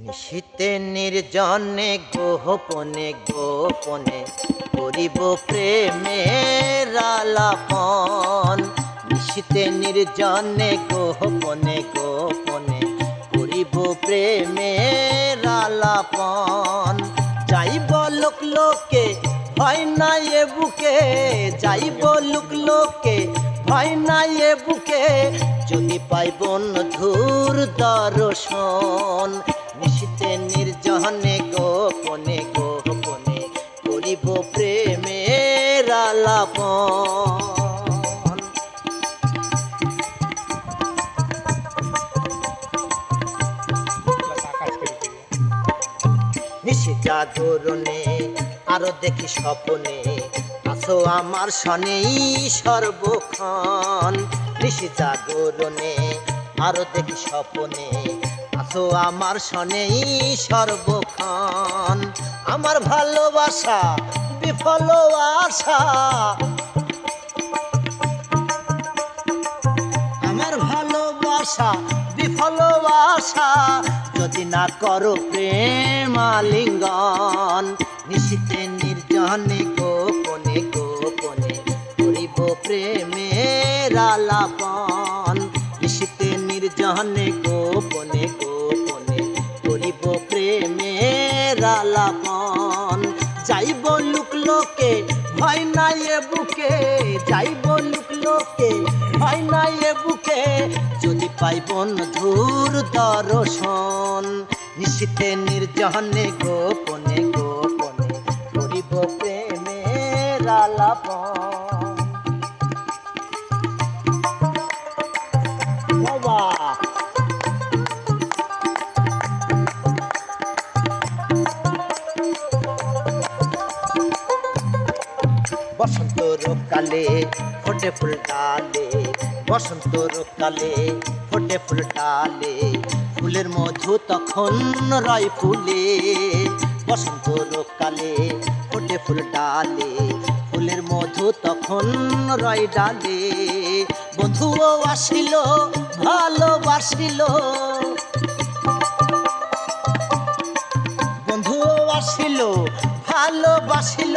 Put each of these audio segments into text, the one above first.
নিশীতে নির্জনে, গোপনে গোপনে করিব প্রেমের আলাপন। নিশীতে নির্জনে, গোপনে গোপনে করিব প্রেমের আলাপন। যাইব লোক লোকে, ভয় নাই এ বুকে। যাইব লোক লোকে, ভয় নাই এ বুকে। যদি পাই বন্ধুর দর্শন নিশীতে নির্জনে গোপনে গোপনে করিব প্রেমের আলাপন নিশি জাগরণে আরও দেখি স্বপনে আসো আমার সনেই সর্বক্ষণ। নিশি জাগরণে আরও দেখি স্বপনে আসো আমার সনেই সর্বক্ষণ। আমার ভালোবাসা, বিফল আশা। আমার ভালোবাসা, বিফল আশা। যদি না করো প্রেম আলিঙ্গন, নিশীতে নির্জনে গোপনে গোপনে করিব প্রেমের আলাপন। নিশীতে নির্জনে গোপনে লুক, ভয় নাই এ বুকে যাই বলুক লোকে, ভয় নাই এ বুকে, যদি পাই বন্ধুর দর্শন, নিশীতে নির্জনে গোপনে গোপনে করিব প্রেমের আলাপন। বসন্ত কালে ফোটে ফুল ডালে, বসন্ত কালে ফোটে ফুল ডালে, ফুলের মধু তখন রয় ফুলে। বসন্ত কালে ফোটে ফুল ডালে, ফুলের মধু তখন রয় ডালে। বন্ধুও আসিল, ভালোবাসিল। বন্ধু আসিল, ভালোবাসিল।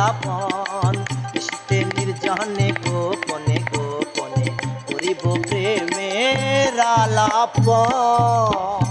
আলাপন নিশীতে নির্জনে গোপনে গোপনে করিব প্রেমের আলাপন